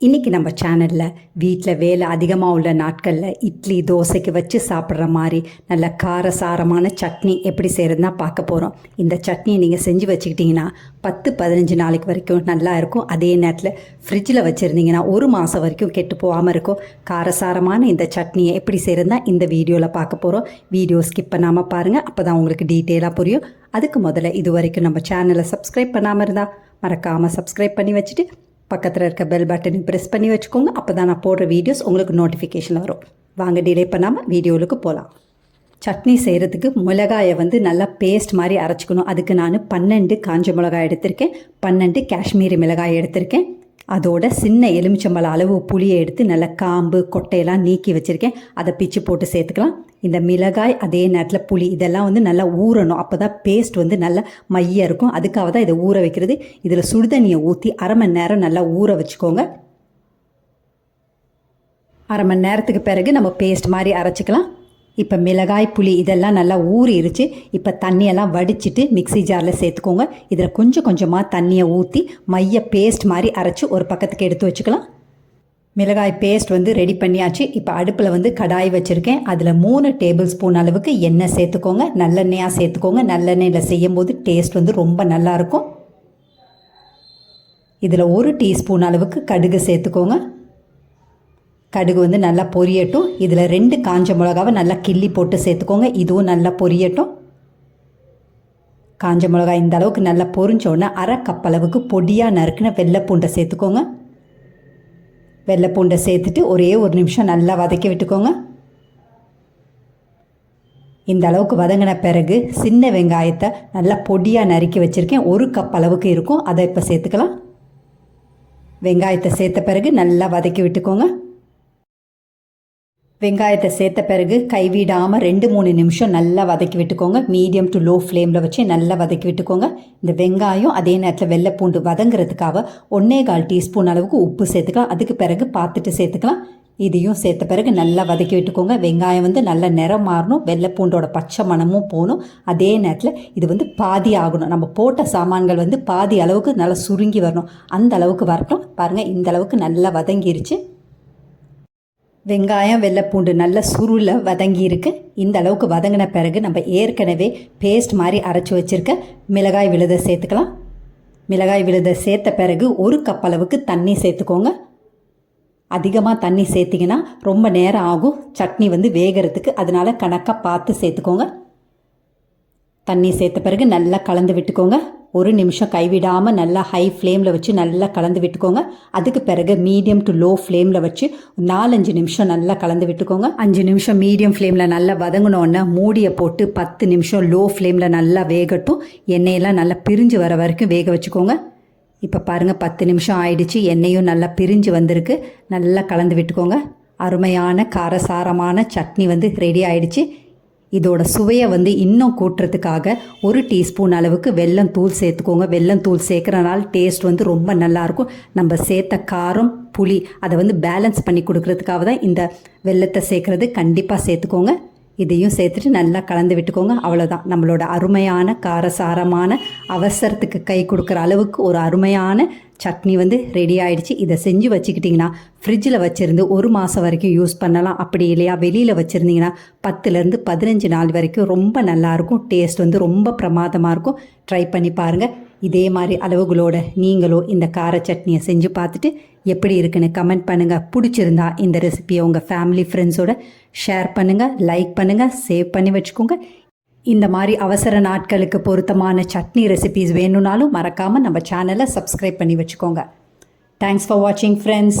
இன்றைக்கி நம்ம சேனலில் வீட்டில் வேலை அதிகமாக உள்ள நாட்களில் இட்லி தோசைக்கு வச்சு சாப்பிட்ற மாதிரி நல்ல காரசாரமான சட்னி எப்படி செய்கிறதுனா பார்க்க போகிறோம் இந்த சட்னியை நீங்கள் செஞ்சு வச்சுக்கிட்டிங்கன்னா பத்து பதினஞ்சு நாளைக்கு வரைக்கும் நல்லா இருக்கும். அதே நேரத்தில் ஃப்ரிட்ஜில் வச்சுருந்தீங்கன்னா ஒரு மாதம் வரைக்கும் கெட்டு போகாமல் இருக்கும். காரசாரமான இந்த சட்னியை எப்படி செய்கிறதுனா இந்த வீடியோவில் பார்க்க போகிறோம் வீடியோ ஸ்கிப் பண்ணாமல் பாருங்கள் அப்போ தான் உங்களுக்கு டீட்டெயிலாக புரியும். அதுக்கு முதல்ல இது வரைக்கும் நம்ம சேனலை சப்ஸ்கிரைப் பண்ணாமல் இருந்தால் மறக்காமல் சப்ஸ்கிரைப் பண்ணி வச்சுட்டு பக்கத்தில் இருக்க பெல் பட்டனையும் ப்ரெஸ் பண்ணி வச்சுக்கோங்க. அப்போ தான் நான் போடுற வீடியோஸ் உங்களுக்கு நோட்டிஃபிகேஷன் வரும். வாங்க டிலே பண்ணாமல் வீடியோவுக்கு போகலாம் சட்னி செய்கிறதுக்கு மிளகாயை வந்து நல்லா பேஸ்ட் மாதிரி அரைச்சிக்கணும். அதுக்கு நான் பன்னெண்டு காஞ்ச மிளகாய் எடுத்திருக்கேன். பன்னெண்டு காஷ்மீரி மிளகாய் எடுத்திருக்கேன். அதோட சின்ன எலுமிச்சம்பழம் அளவு புளியை எடுத்து நல்லா காம்பு கொட்டையெல்லாம் நீக்கி வச்சுருக்கேன். அதை பிச்சு போட்டு சேர்த்துக்கலாம். இந்த மிளகாய் அதே நேரத்தில் புளி இதெல்லாம் வந்து நல்லா ஊறணும். அப்போ தான் பேஸ்ட் வந்து நல்லா மையாக இருக்கும். அதுக்காக தான் இதை ஊற வைக்கிறது. இதில் சுடுதண்ணியை ஊற்றி அரை மணி நேரம் நல்லா ஊற வச்சுக்கோங்க. அரை மணி நேரத்துக்கு பிறகு நம்ம பேஸ்ட் மாதிரி அரைச்சிக்கலாம். இப்போ மிளகாய் புளி இதெல்லாம் நல்லா ஊறிடுச்சு இப்போ தண்ணியெல்லாம் வடிச்சிட்டு மிக்ஸி ஜாரில் சேர்த்துக்கோங்க. இதில் கொஞ்சம் கொஞ்சமாக தண்ணியை ஊற்றி மைய பேஸ்ட் மாதிரி அரைச்சி ஒரு பக்கத்துக்கு எடுத்து வச்சுக்கலாம். மிளகாய் பேஸ்ட் வந்து ரெடி பண்ணியாச்சு. இப்போ அடுப்பில் வந்து கடாய் வச்சுருக்கேன். அதில் மூணு டேபிள் ஸ்பூன் அளவுக்கு எண்ணெய் சேர்த்துக்கோங்க. நல்லெண்ணெயாக சேர்த்துக்கோங்க. நல்லெண்ணெயில் செய்யும்போது டேஸ்ட் வந்து ரொம்ப நல்லாயிருக்கும் இதில் ஒரு டீஸ்பூன் அளவுக்கு கடுகு சேர்த்துக்கோங்க. கடுகு வந்து நல்லா பொரியட்டும். இதில் ரெண்டு காஞ்ச மிளகாவை நல்லா கிள்ளி போட்டு சேர்த்துக்கோங்க. இதுவும் நல்லா பொரியட்டும். காஞ்ச மிளகாய் இந்த அளவுக்கு நல்லா பொரிஞ்சோடனே அரை கப் அளவுக்கு பொடியாக நறுக்குன வெள்ளைப்பூண்டை சேர்த்துக்கோங்க. வெள்ளைப்பூண்டை சேர்த்துட்டு ஒரே ஒரு நிமிஷம் நல்லா வதக்கி விட்டுக்கோங்க. இந்த அளவுக்கு வதங்கின பிறகு சின்ன வெங்காயத்தை நல்லா பொடியாக நறுக்கி வச்சுருக்கேன். ஒரு கப் அளவுக்கு இருக்கும். அதை இப்போ சேர்த்துக்கலாம். வெங்காயத்தை சேர்த்த பிறகு நல்லா வதக்கி விட்டுக்கோங்க. வெங்காயத்தை சேர்த்த பிறகு கைவிடாமல் ரெண்டு மூணு நிமிஷம் நல்லா வதக்கி விட்டுக்கோங்க. மீடியம் டு லோ ஃப்ளேமில் வச்சு நல்லா வதக்கி விட்டுக்கோங்க. இந்த வெங்காயம் அதே நேரத்தில் வெள்ளைப்பூண்டு வதங்குறதுக்காக ஒன்றே கால் டீஸ்பூன் அளவுக்கு உப்பு சேர்த்துக்கலாம். அதுக்கு பிறகு பார்த்துட்டு சேர்த்துக்கலாம். இதையும் சேர்த்த பிறகு நல்லா வதக்கி விட்டுக்கோங்க. வெங்காயம் வந்து நல்லா நிறம் மாறணும். வெள்ளைப்பூண்டோட பச்சை மணமும் போகணும். அதே நேரத்தில் இது வந்து பாதி ஆகணும். நம்ம போட்ட சாமான்கள் வந்து பாதி அளவுக்கு நல்லா சுருங்கி வரணும். அந்த அளவுக்கு வரட்டும். பாருங்கள் இந்த அளவுக்கு நல்லா வதங்கிருச்சு. வெங்காயம் வெள்ளைப்பூண்டு நல்ல சுருள வதங்கியிருக்கு. இந்த அளவுக்கு வதங்கின பிறகு நம்ம ஏற்கனவே பேஸ்ட் மாதிரி அரைச்சி வச்சுருக்க மிளகாய் விழுதை சேர்த்துக்கலாம். மிளகாய் விழுதை சேர்த்த பிறகு ஒரு கப் அளவுக்கு தண்ணி சேர்த்துக்கோங்க. அதிகமாக தண்ணி சேர்த்திங்கன்னா ரொம்ப நேரம் ஆகும். சட்னி வந்து வேகிறதுக்கு. அதனால கணக்காக பார்த்து சேர்த்துக்கோங்க. தண்ணி சேர்த்த பிறகு நல்லா கலந்து விட்டுக்கோங்க. ஒரு நிமிஷம் கைவிடாமல் நல்லா ஹை ஃப்ளேமில் வச்சு நல்லா கலந்து விட்டுக்கோங்க. அதுக்கு பிறகு மீடியம் டு லோ ஃப்ளேமில் வச்சு நாலஞ்சு நிமிஷம் நல்லா கலந்து விட்டுக்கோங்க. அஞ்சு நிமிஷம் மீடியம் ஃப்ளேமில் நல்லா வதங்கினோன்னே மூடியை போட்டு பத்து நிமிஷம் லோ ஃப்ளேமில் நல்லா வேகட்டும். எண்ணெயெல்லாம் நல்லா பிரிஞ்சு வர வரைக்கும் வேக வச்சுக்கோங்க. இப்போ பாருங்கள் பத்து நிமிஷம் ஆயிடுச்சு. எண்ணெயும் நல்லா பிரிஞ்சு வந்திருக்கு. நல்லா கலந்து விட்டுக்கோங்க. அருமையான காரசாரமான சட்னி வந்து ரெடி ஆயிடுச்சு. இதோட சுவையை வந்து இன்னும் கூட்டுறதுக்காக ஒரு டீஸ்பூன் அளவுக்கு வெல்லம் தூள் சேர்த்துக்கோங்க. வெல்லம் தூள் சேர்க்குறனால டேஸ்ட் வந்து ரொம்ப நல்லாயிருக்கும். நம்ம சேர்த்த காரம் புளி அதை வந்து பேலன்ஸ் பண்ணி கொடுக்கறதுக்காக தான் இந்த வெள்ளத்தை சேர்க்குறது. கண்டிப்பாக சேர்த்துக்கோங்க. இதையும் சேர்த்துட்டு நல்லா கலந்து விட்டுக்கோங்க. அவ்வளோதான் நம்மளோட அருமையான காரசாரமான அவசரத்துக்கு கை கொடுக்குற அளவுக்கு ஒரு அருமையான சட்னி வந்து ரெடி ஆயிடுச்சு. இதை செஞ்சு வச்சுக்கிட்டிங்கன்னா ஃப்ரிட்ஜில் வச்சுருந்து ஒரு மாதம் வரைக்கும் யூஸ் பண்ணலாம். அப்படி இல்லையா? வெளியில் வச்சுருந்தீங்கன்னா பத்துலேருந்து பதினஞ்சு நாள் வரைக்கும் ரொம்ப நல்லாயிருக்கும் டேஸ்ட் வந்து ரொம்ப பிரமாதமாக இருக்கும். ட்ரை பண்ணி பாருங்கள் இதே மாதிரி அளவுகளோட நீங்களும் இந்த கார சட்னியை செஞ்சு பார்த்துட்டு எப்படி இருக்குன்னு கமெண்ட் பண்ணுங்கள் பிடிச்சிருந்தா இந்த ரெசிபியை உங்கள் ஃபேமிலி ஃப்ரெண்ட்ஸோட ஷேர் பண்ணுங்கள் லைக் பண்ணுங்கள் சேவ் பண்ணி வச்சுக்கோங்க. இந்த மாதிரி அவசர நாட்களுக்கு பொருத்தமான சட்னி ரெசிபிஸ் வேணும்னாலும் மறக்காமல் நம்ம சேனலை சப்ஸ்கிரைப் பண்ணி வச்சுக்கோங்க. தேங்க்ஸ் ஃபார் வாட்சிங் ஃப்ரெண்ட்ஸ்